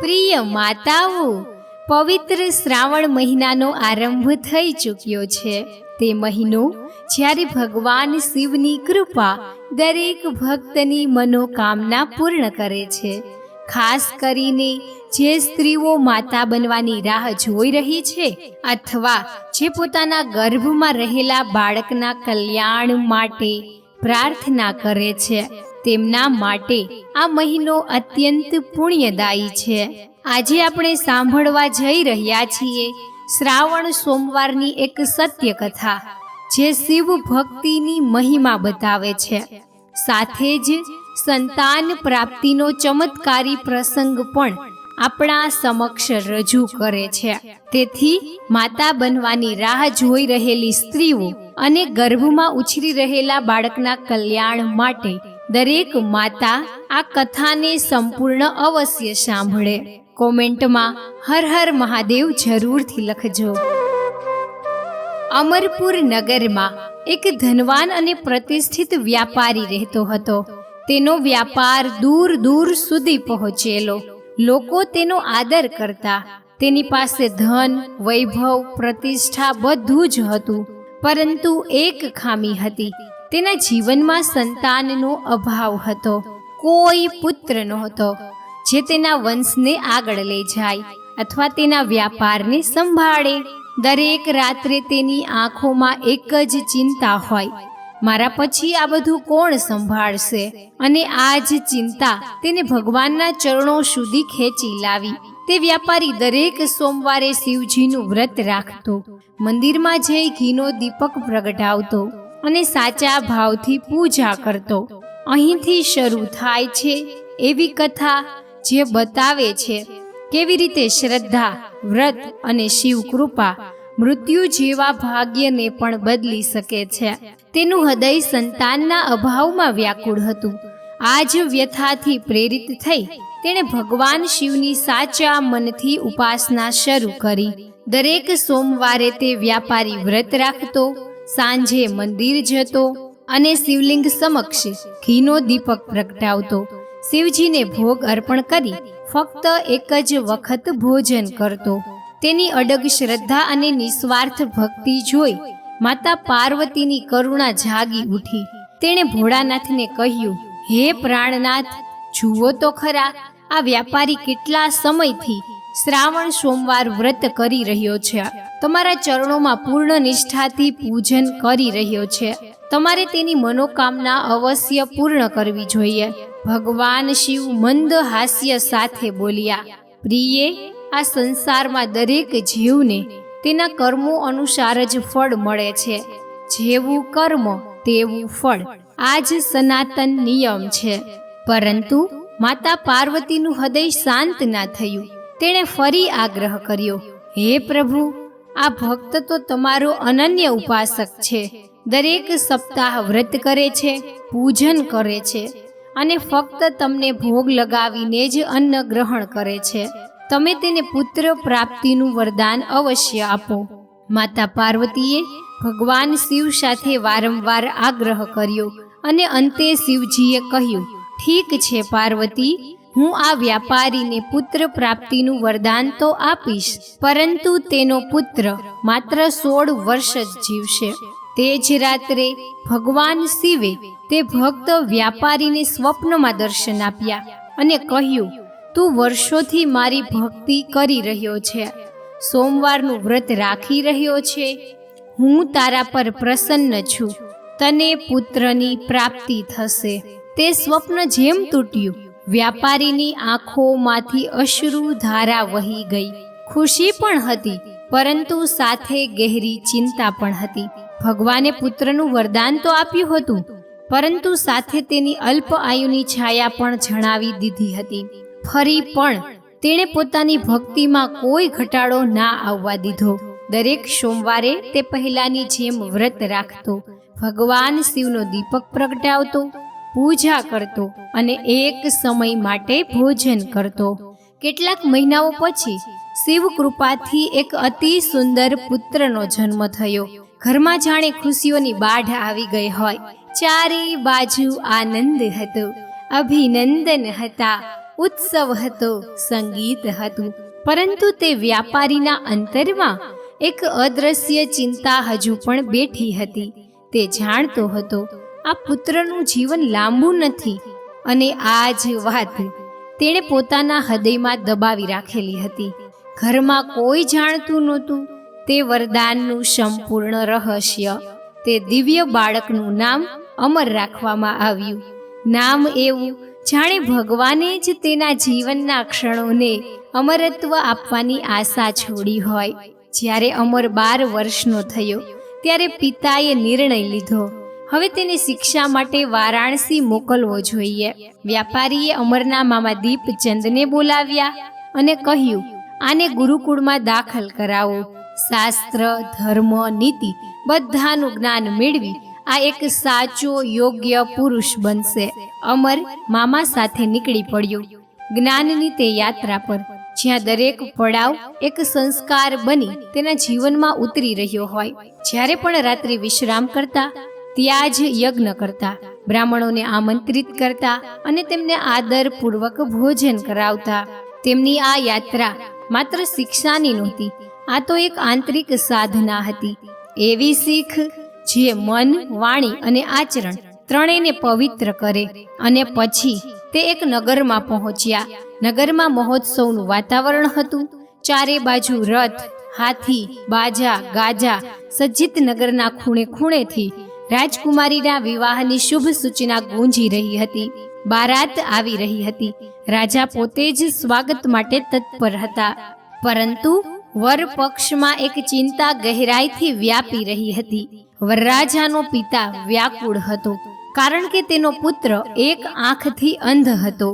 પ્રિય માતાઓ, પવિત્ર શ્રાવણ મહિનાનો આરંભ થઈ ચૂક્યો છે. તે મહિનો જ્યારે ભગવાન શિવની કૃપા દરેક ભક્તની મનોકામના પૂર્ણ કરે છે. ખાસ કરીને જે સ્ત્રીઓ માતા બનવાની રાહ જોઈ રહી છે અથવા જે પોતાના ગર્ભમાં રહેલા બાળકના કલ્યાણ માટે પ્રાર્થના કરે છે તેમના માટે આ મહિનો અત્યંત પુણ્યદાયી છે. આજે આપણે સાંભળવા જઈ રહ્યા છીએ શ્રાવણ સોમવારની એક સત્ય કથા જે શિવ ભક્તિની મહિમા બતાવે છે. સાથે જ સંતાન પ્રાપ્તિનો ચમત્કારી પ્રસંગ પણ આપણા સમક્ષ રજૂ કરે છે. તેથી માતા બનવાની રાહ જોઈ રહેલી સ્ત્રીઓ અને ગર્ભમાં ઉછરી રહેલા બાળકના કલ્યાણ માટે દરેક માતા આ કથાને સંપૂર્ણ અવશ્ય સાંભળે. કોમેન્ટમાં હર હર મહાદેવ જરૂરથી લખજો. અમરપુર નગરમાં એક ધનવાન અને પ્રતિષ્ઠિત વ્યાપારી રહેતો હતો. તેનો વ્યાપાર દૂર દૂર સુધી પહોંચેલો. લોકો તેનો આદર કરતા. તેની પાસે ધન, વૈભવ, પ્રતિષ્ઠા બધું જ હતું. પરંતુ એક ખામી હતી. તેના જીવનમાં સંતાનનો અભાવ હતો. કોઈ પુત્ર નહોતો, જે તેના વંશને આગળ લઈ જાય અથવા તેના વ્યાપારને સંભાળે. દરેક રાત્રે તેની આંખોમાં એક જ ચિંતા હોય, મારા પછી આ બધું કોણ સંભાળશે? અને આ જ ચિંતા તેને ભગવાનના ચરણો સુધી ખેંચી લાવી. તે વ્યાપારી દરેક સોમવારે શિવજીનું વ્રત રાખતો, મંદિરમાં જઈ ઘીનો દીપક પ્રગટાવતો અને સાચા ભાવથી પૂજા કરતો. અહીંથી શરૂ થાય છે એવી કથા જે બતાવે છે કેવી રીતે શ્રદ્ધા, વ્રત અને શિવ કૃપા મૃત્યુ જેવા ભાગ્યને પણ બદલી શકે છે. તેનું હૃદય સંતાનના અભાવમાં વ્યાકુળ હતું. આ જ વ્યથાથી પ્રેરિત થઈ તેણે ભગવાન શિવની સાચા મનથી ઉપાસના શરૂ કરી. દરેક સોમવારે તે વ્યાપારી વ્રત રાખતો સાંજે મંદિર જતો અને શિવલિંગ સમક્ષ ઘીનો દીપક પ્રગટાવતો. શિવજીને ભોગ અર્પણ કરી ફક્ત એક જ વખત ભોજન કરતો. તેની અડગ શ્રદ્ધા અને નિસ્વાર્થ ભક્તિ જોઈ માતા પાર્વતીની કરુણા જાગી ઉઠી. તેણે ભોળાનાથને કહ્યું, હે પ્રાણનાથ, જુઓ તો ખરા, આ વ્યાપારી કેટલા સમયથી શ્રાવણ, સોમવાર વ્રત કરી રહ્યો છે. તમારા ચરણોમાં પૂર્ણ નિષ્ઠાથી પૂજન કરી રહ્યો છે. તમારે તેની મનોકામના અવશ્ય પૂર્ણ કરવી જોઈએ. ભગવાન શિવ મંદ હાસ્ય સાથે બોલ્યા, પ્રિયે, આ સંસારમાં દરેક જીવને તેના કર્મો અનુસાર જ ફળ મળે છે. જેવું કર્મ, તેવું ફળ. આ જ સનાતન નિયમ છે. પરંતુ માતા પાર્વતીનું હૃદય શાંત ના થયું. તેણે ફરી આગ્રહ કર્યો, હે પ્રભુ, આ ભક્ત તો તમારો અનન્ય ઉપાસક છે. દરેક સપ્તાહ વ્રત કરે છે, પૂજન કરે છે અને ફક્ત તમને ભોગ લગાવીને જ અન્ન ગ્રહણ કરે છે. તમે તેને પુત્ર પ્રાપ્તિનું વરદાન અવશ્ય આપો. માતા પાર્વતીએ ભગવાન શિવ સાથે વારંવાર આગ્રહ કર્યો અને અંતે શિવજીએ કહ્યું, ઠીક છે પાર્વતી હું આ વ્યાપારીને પુત્ર પ્રાપ્તિનું વરદાન તો આપીશ, પરંતુ તેનો પુત્ર માત્ર સોળ વર્ષ જ જીવશે. તે જ રાત્રે ભગવાન શિવે તે ભક્ત વ્યાપારીને સ્વપ્નમાં દર્શન આપ્યા અને કહ્યું, તું વર્ષોથી મારી ભક્તિ કરી રહ્યો છે. સોમવારનું વ્રત રાખી રહ્યો છે. હું તારા પર પ્રસન્ન છું. તને પુત્રની પ્રાપ્તિ થશે. તે સ્વપ્ન જેમ તૂટ્યું વ્યાપારીની આંખોમાંથી અશ્રુ ધારા વહી ગઈ. ખુશી પણ હતી, પરંતુ સાથે ગહેરી ચિંતા પણ હતી. ભગવાને પુત્રનું વરદાન તો આપ્યું હતું, પરંતુ સાથે તેની અલ્પ આયુની છાયા પણ જણાવી દીધી હતી. ફરી પણ તેણે પોતાની ભક્તિમાં કોઈ ઘટાડો ના આવવા દીધો. દરેક સોમવારે તે પહેલાની જેમ વ્રત રાખતો. ભગવાન શિવનો દીપક પ્રગટાવતો પૂજા કરતો અને એક સમય માટે ભોજન કરતો. કેટલાક મહિનાઓ પછી શિવ કૃપાથી એક અતિ સુંદર પુત્રનો જન્મ થયો. ઘરમાં જાણે ખુશીઓની બાઢ આવી ગઈ હોય. ચારે બાજુ આનંદ હતો, અભિનંદન હતા, ઉત્સવ હતો, સંગીત હતું. પરંતુ તે વ્યાપારીના અંતરમાં એક અદ્રશ્ય ચિંતા હજુ પણ બેઠી હતી. તે જાણતો હતો આ પુત્રનું જીવન લાંબુ નથી અને આ જ વાત તેણે પોતાના હૃદયમાં દબાવી રાખેલી હતી. ઘરમાં કોઈ જાણતું નહોતું. તે વરદાનનું સંપૂર્ણ રહસ્ય. તે દિવ્ય બાળકનું નામ અમર રાખવામાં આવ્યું. નામ એવું જાણે ભગવાને જ તેના જીવનના ક્ષણોને અમરત્વ આપવાની આશા છોડી હોય. જ્યારે અમર બાર વર્ષનો થયો, ત્યારે પિતાએ નિર્ણય લીધો. હવે તેને શિક્ષા માટે વારાણસી મોકલવો જોઈએ. વ્યાપારીએ અમરના મામા દીપચંદને બોલાવ્યા અને કહ્યું, આને ગુરુકુળમાં દાખલ કરાવો. શાસ્ત્ર, ધર્મ, નીતિ બધાનું જ્ઞાન મેળવી આ એક સાચો, યોગ્ય પુરુષ બનશે. અમર મામા સાથે નીકળી પડ્યો. જ્ઞાનની તે યાત્રા પર, જ્યાં દરેક પડાવ એક સંસ્કાર બની તેના જીવનમાં ઉતરી રહ્યો હોય. જ્યારે પણ રાત્રિ વિશ્રામ કરતા ત્યાં જ યજ્ઞ કરતા, બ્રાહ્મણોને આમંત્રિત કરતા અને તેમને આદરપૂર્વક ભોજન કરાવતા. તેમની આ યાત્રા માત્ર શિક્ષાની નહોતી, આ તો એક આંતરિક સાધના હતી. એવી શીખ જે મન, વાણી અને આચરણ ત્રણેયને પવિત્ર કરે અને પછી તે એક નગરમાં પહોંચ્યા. નગરમાં મહોત્સવનું વાતાવરણ હતું. ચારે બાજુ રથ, હાથી, બાજા, ગાજા સજ્જિત નગરના ખૂણે ખૂણેથી રાજકુમારીના વિવાહની શુભ સૂચના ગુંજી રહી હતી. બારાત આવી રહી હતી. રાજા પોતે જ સ્વાગત માટે તત્પર હતા. પરંતુ વર પક્ષમાં એક ચિંતા ગહેરાઈથી વ્યાપી રહી હતી. વરરાજાનો પિતા વ્યાકુળ હતો, કારણ કે તેનો પુત્ર એક આંખથી અંધ હતો.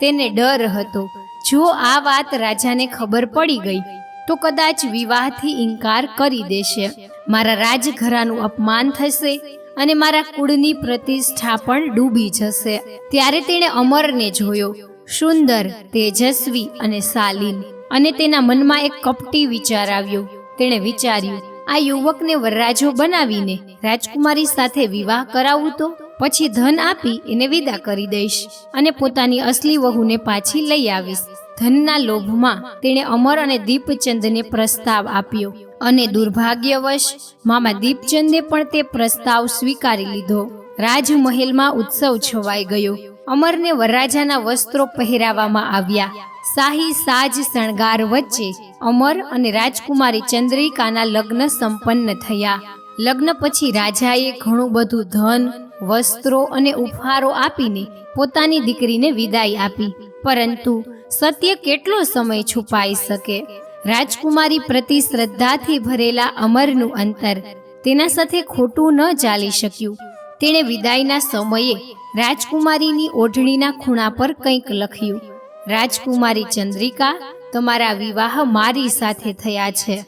તેને ડર હતો. જો આ વાત રાજાને ખબર પડી ગઈ, તો કદાચ વિવાહથી ઇનકાર કરી દેશે. મારા રાજઘરાનું અપમાન થશે અને મારા કુળની પ્રતિષ્ઠા પણ ડૂબી જશે. ત્યારે તેણે અમરને જોયો, સુંદર, તેજસ્વી અને શાલીન. અને તેના મનમાં એક કપટી વિચાર આવ્યો. તેણે વિચાર્યું, આ યુવકને વરરાજો બનાવીને રાજકુમારી સાથે વિવાહ કરાવું તો પછી ધન આપી એને વિદા કરી દઈશ અને પોતાની અસલી વહુને પાછી લઈ આવીશ. ધનના લોભમાં તેણે અમર અને દીપચંદને પ્રસ્તાવ આપ્યો અને દુર્ભાગ્યવશ મામા દીપચંદે પણ તે પ્રસ્તાવ સ્વીકારી લીધો. રાજમહેલમાં ઉત્સવ છવાઈ ગયો. અમરને વરરાજાના વસ્ત્રો પહેરાવવામાં આવ્યા. શાહી સાજ શણગાર વચ્ચે અમર અને રાજકુમારી ચંદ્રિકાના લગ્ન સંપન્ન થયા. લગ્ન પછી રાજાએ ઘણું બધું ધન, વસ્ત્રો અને ઉપહારો આપીને પોતાની દીકરીને વિદાય આપી. પરંતુ સત્ય કેટલો સમય છુપાઈ શકે? રાજકુમારી પ્રતિ શ્રદ્ધાથી ભરેલા અમરનું અંતર તેના સાથે ખોટું ન ચાલી શક્યું. તેણે વિદાયના સમયે રાજકુમારીની ઓઢણીના ખૂણા પર કંઈક લખ્યું. રાજકુમારી ચંદ્રિકા, તમારા વિવાહ મારી સાથે થયા છે.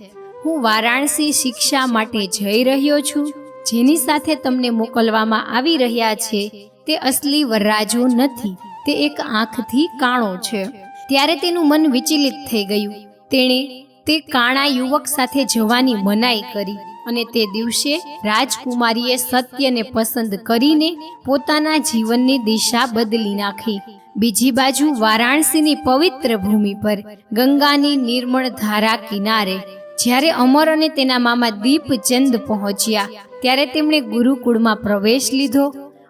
હું વારાણસી શિક્ષા માટે જઈ રહ્યો છું. જેની સાથે તમને મોકલવામાં આવી રહ્યા છે તે અસલી વરરાજો નથી. તે એક આંખથી કાણો છે. ત્યારે તેનું મન વિચલિત થઈ ગયું. તેણે તે કાણા યુવક સાથે જવાની મનાઈ કરી અને તે દિવસે રાજકુમારીએ સત્યને પસંદ કરીને પોતાના જીવનની દિશા બદલી નાખી. બીજી બાજુ વારાણસીની પવિત્ર ભૂમિ પર ગંગાની નિર્મળ ધારા કિનારે જ્યારે અમર અને તેના મામા દીપચંદ પહોંચ્યા, ત્યારે તેમણે ગુરુકુળમાં પ્રવેશ લીધો.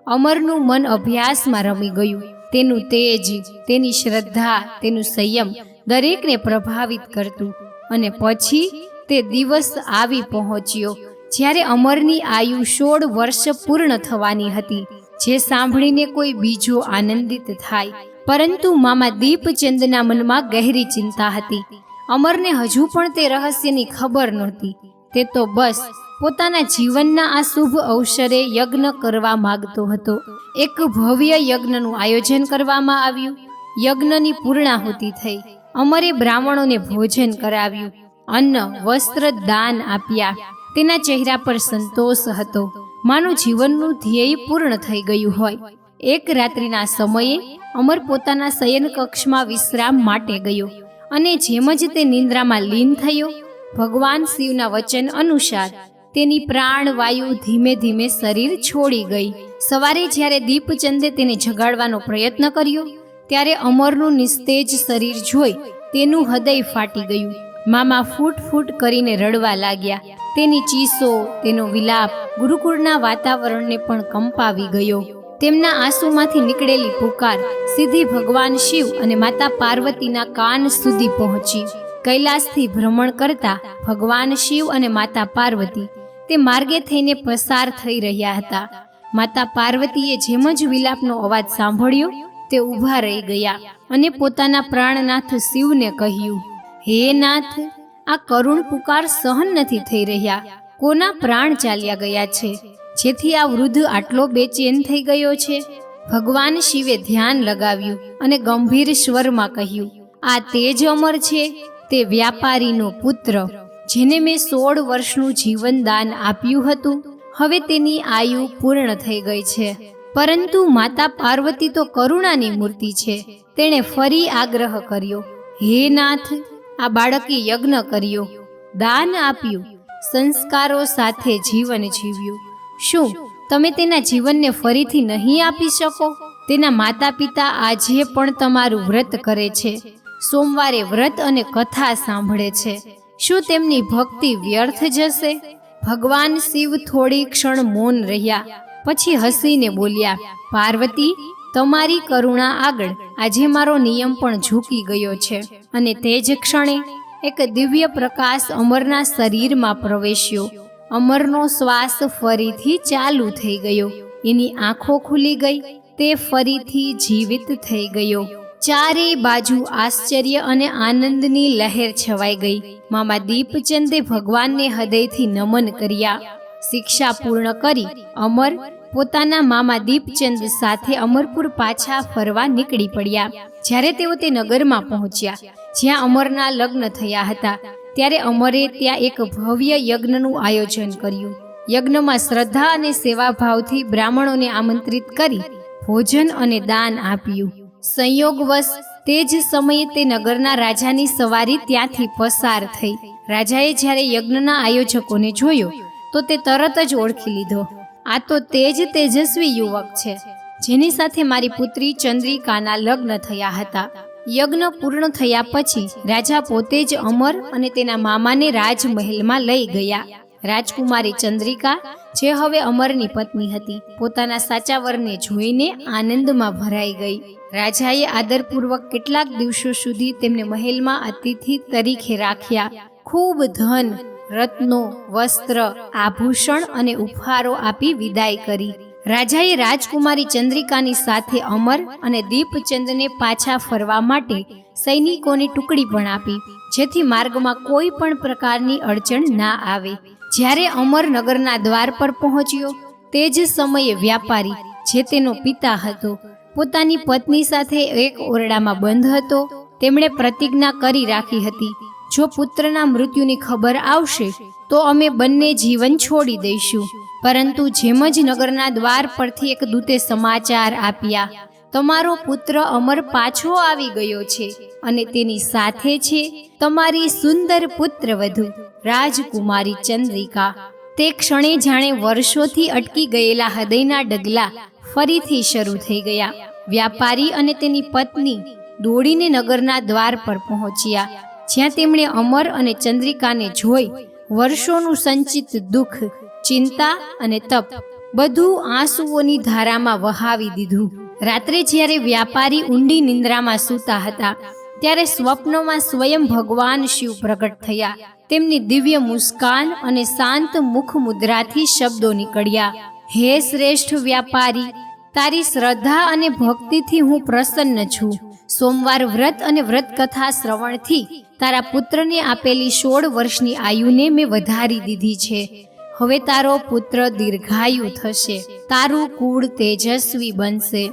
અમરનું મન અભ્યાસમાં રમી ગયું. તેનું તેજ, તેની શ્રદ્ધા, તેનું સંયમ દરેકને પ્રભાવિત કરતું અને પછી તે દિવસ આવી પહોંચ્યો જ્યારે અમરની આયુ સોળ વર્ષ પૂર્ણ થવાની હતી, જે સાંભળીને કોઈ બીજો આનંદિત થાય. પરંતુ મામા દીપચંદના મનમાં ગહેરી ચિંતા હતી. અમરને હજુ પણ તે રહસ્યની ખબર નહોતી. તે તો બસ પોતાના જીવનના આ શુભ અવસરે યજ્ઞ કરવા માંગતો હતો. એક ભવ્ય યજ્ઞનું આયોજન કરવામાં આવ્યું. યજ્ઞની પૂર્ણાહુતિ થઈ. અમરે બ્રાહ્મણોને ભોજન કરાવ્યું. અન્ન, વસ્ત્ર, દાન આપ્યા. તેના ચહેરા પર સંતોષ હતો. માનું જીવનનું ધ્યેય પૂર્ણ થઈ ગયું હોય. એક રાત્રિના સમયે અમર પોતાના શયન કક્ષમાં વિશ્રામ માટે ગયો અને જેમ જ તે નિંદ્રામાં લીન થયો, ભગવાન શિવના વચન અનુસાર તેની પ્રાણવાયુ ધીમે ધીમે શરીર છોડી ગઈ. સવારે જ્યારે દીપચંદે તેને જગાડવાનો પ્રયત્ન કર્યો, ત્યારે અમરનું નિસ્તેજ શરીર જોઈ તેનું હૃદય ફાટી ગયું. મામા ફૂટ ફૂટ કરીને રડવા લાગ્યા. તેની ચીસો, તેનો વિલાપ, ગુરુકુળના વાતાવરણને પણ કંપાવી ગયો. તેમના આંસુમાંથી નીકળેલી પુકાર સીધી ભગવાન શિવ અને માતા પાર્વતીના કાન સુધી પહોંચી. કૈલાસથી ભ્રમણ કરતા ભગવાન શિવ અને માતા પાર્વતી તે માર્ગે થઈને પસાર થઈ રહ્યા હતા. માતા પાર્વતીએ જેમ જ વિલાપનો અવાજ સાંભળ્યો, તે ઊભા રહી ગયા અને પોતાના પ્રાણનાથ શિવને કહ્યું, હે નાથ, આ કરુણ પુકાર સહન નથી થઈ રહ્યા. કોના પ્રાણ ચાલ્યા ગયા છે? જેથી આ વૃદ્ધ આટલો બેચેન થઈ ગયો છે? ભગવાન શિવે ધ્યાન લગાવ્યું અને ગંભીર સ્વરમાં કહ્યું, આ તે જ અમર છે, તે વ્યાપારીનો પુત્ર. જેને મેં સોળ વર્ષનું જીવન દાન આપ્યું હતું, હવે તેની આયુ પૂર્ણ થઈ ગઈ છે. પરંતુ માતા પાર્વતી તો કરુણાની મૂર્તિ છે. તેણે ફરી આગ્રહ કર્યો, હે નાથ, આ બાળકે યજ્ઞ કર્યો, દાન આપ્યું, સંસ્કારો સાથે જીવન જીવ્યું. શું તમે તેના જીવનને ફરીથી નહીં આપી શકો? તેના માતા પિતા આજે પણ તમારું વ્રત કરે છે. સોમવારે વ્રત અને કથા સાંભળે છે. શું તેમની ભક્તિ વ્યર્થ જશે? ભગવાન શિવ થોડી ક્ષણ મૌન રહ્યા, પછી હસીને બોલ્યા, પાર્વતી, તમારી કરુણા આગળ આજે મારો નિયમ પણ ઝૂકી ગયો છે અને તે જ ક્ષણે એક દિવ્ય પ્રકાશ અમરના શરીરમાં પ્રવેશ્યો. અમરનો શ્વાસ ફરીથી ચાલુ થઈ ગયો. એની આંખો ખુલી ગઈ, તે ફરીથી જીવિત થઈ ગયો. ચારે બાજુ આશ્ચર્ય અને આનંદની લહેર છવાઈ ગઈ. મામા દીપચંદે ભગવાનને હૃદયથી નમન કર્યા. શિક્ષા પૂર્ણ કરી અમર પોતાના મામા દીપચંદ સાથે અમરપુર પાછા ફરવા નીકળી પડ્યા. જ્યારે તેઓ તે નગરમાં પહોંચ્યા, જ્યાં અમરના લગ્ન થયા હતા, ત્યારે અમરે ત્યાં એક ભવ્ય યજ્ઞનું આયોજન કર્યું. યજ્ઞમાં શ્રદ્ધા અને સેવાભાવથી બ્રાહ્મણોને આમંત્રિત કરી ભોજન અને દાન આપ્યું. સંયોગવશ તે જ સમયે તે નગરના રાજાની સવારી ત્યાંથી પસાર થઈ. રાજાએ જ્યારે યજ્ઞના આયોજકોને જોયો, તો તે તરત જ ઓળખી લીધો. આ તો તે જ તેજસ્વી યુવક છે, જેની સાથે મારી પુત્રી ચંદ્રિકાના લગ્ન થયા હતા. યજ્ઞ પૂર્ણ થયા પછી રાજા પોતે જ અમર અને તેના મામાને રાજમહેલમાં લઈ ગયા. રાજકુમારી ચંદ્રિકા, જે હવે અમરની પત્ની હતી, પોતાના સાચા વરને જોઈને આનંદમાં ભરાઈ ગઈ. રાજાએ આદરપૂર્વક કેટલાક દિવસો સુધી તેમને મહેલમાં અતિથિ તરીકે રાખ્યા. ખૂબ ધન, રત્નો, વસ્ત્ર, આભૂષણ અને ઉપહારો આપી વિદાય કરી. રાજાએ રાજકુમારી ચંદ્રિકાની સાથે અમર અને દીપચંદને પાછા ફરવા માટે સૈનિકોની ટુકડી પણ આપી, જેથી માર્ગમાં કોઈ પણ પ્રકારની અડચણ ના આવે. જ્યારે અમરનગરના દ્વાર પર પહોંચ્યો, તે જ સમયે વ્યાપારી જે તેનો પિતા હતો, પોતાની પત્ની સાથે એક ઓરડામાં બંધ હતો. તેમણે પ્રતિજ્ઞા કરી રાખી હતી, જો પુત્રના મૃત્યુની ખબર આવશે, તો અમે બંને જીવન છોડી દઈશું. પરંતુ જેમ જ નગરના દ્વાર પરથી એક દૂતે સમાચાર આપ્યા, તમારો પુત્ર અમર પાછો આવી ગયો છે અને તેની સાથે છે. તમારી સુંદર પુત્રવધુ રાજકુમારી ચંદ્રિકા તે ક્ષણે જાણે વર્ષોથી અટકી ગયેલા હૃદયના ડગલા ફરીથી શરૂ થઈ ગયા. વ્યાપારી અને તેની પત્ની દોડીને નગરના દ્વાર પર પહોંચ્યા, જ્યાં તેમણે અમર અને ચંદ્રિકાને જોઈ વર્ષોનું સંચિત દુઃખ, ચિંતા અને તપ બધું આંસુઓની ધારામાં વહાવી દીધું. રાત્રે જ્યારે વ્યાપારી ઊંડી નિંદ્રામાં સૂતા હતા ત્યારે સ્વપ્નમાં સ્વયં ભગવાન શિવ પ્રગટ થયા. તેમની દિવ્ય મુસ્કાન અને શાંત મુખ મુદ્રાથી શબ્દો નીકળ્યા. હે શ્રેષ્ઠ વ્યાપારી, તારી શ્રદ્ધા અને ભક્તિથી હું પ્રસન્ન છું. સોમવાર વ્રત અને વ્રત કથા શ્રવણથી તારા પુત્રને આપેલી સોળ વર્ષની આયુને મેં વધારી દીધી છે. હવે તારો પુત્ર દીર્ઘાયુ થશે. તારું કુળ તેજસ્વી બનશે.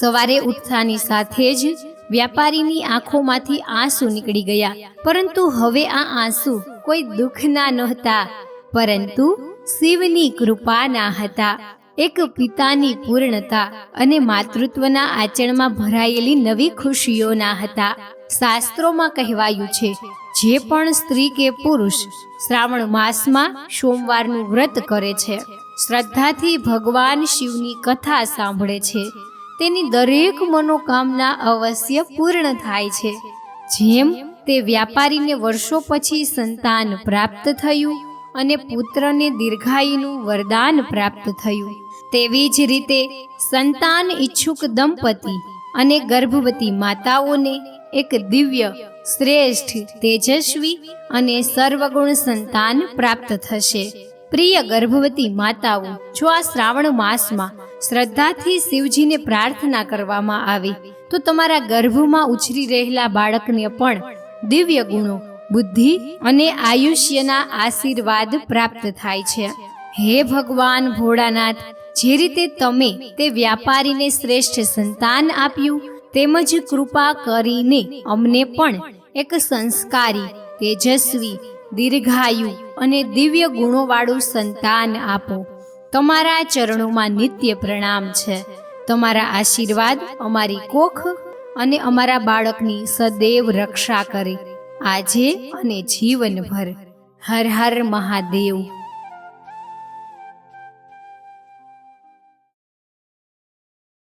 સવારે ઉઠતાની સાથે જ વ્યાપારીની આંખોમાંથી આંસુ નીકળી ગયા. પરંતુ હવે આ આંસુ કોઈ દુઃખના નહોતા. પરંતુ શિવની કૃપાના હતા. એક પિતાની પૂર્ણતા અને માતૃત્વના આચરણમાં ભરાયેલી નવી ખુશીઓના હતા. શાસ્ત્રોમાં કહેવાયું છે, જે પણ સ્ત્રી કે પુરુષ શ્રાવણ માસમાં સોમવારનું વ્રત કરે છે, શ્રદ્ધાથી ભગવાન શિવની કથા સાંભળે છે. તેની દરેક મનોકામના અવશ્ય પૂર્ણ થાય છે. જેમ તે વ્યાપારીને વર્ષો પછી સંતાન પ્રાપ્ત થયું અને પુત્રને દીર્ઘાયુનું વરદાન પ્રાપ્ત થયું. તેવી જ રીતે સંતાન ઈચ્છુક દંપતી અને ગર્ભવતી માતાઓને એક દિવ્ય, શ્રેષ્ઠ, તેજસ્વી અને સર્વગુણ સંતાન પ્રાપ્ત થશે. પ્રિય ગર્ભવતી માતાઓ, જો આ શ્રાવણ માસમાં શ્રદ્ધાથી શિવજીને પ્રાર્થના કરવામાં આવે, તો તમારા ગર્ભમાં ઉછરી રહેલા બાળકને પણ દિવ્ય ગુણો, બુદ્ધિ અને આયુષ્યના આશીર્વાદ પ્રાપ્ત થાય છે. હે ભગવાન ભોળાનાથ, જે રીતે તમે તે વ્યાપારીને શ્રેષ્ઠ સંતાન આપ્યું, તેમજ કૃપા કરીને અમને પણ એક સંસ્કારી, તેજસ્વી દીર્ઘાયુ અને દિવ્ય ગુણોવાળું સંતાન આપો. તમારા ચરણોમાં નિત્ય પ્રણામ છે. તમારા આશીર્વાદ અમારી કોખ અને અમારા બાળકની સદૈવ રક્ષા કરે. આજે અને જીવનભર. હર હર મહાદેવ.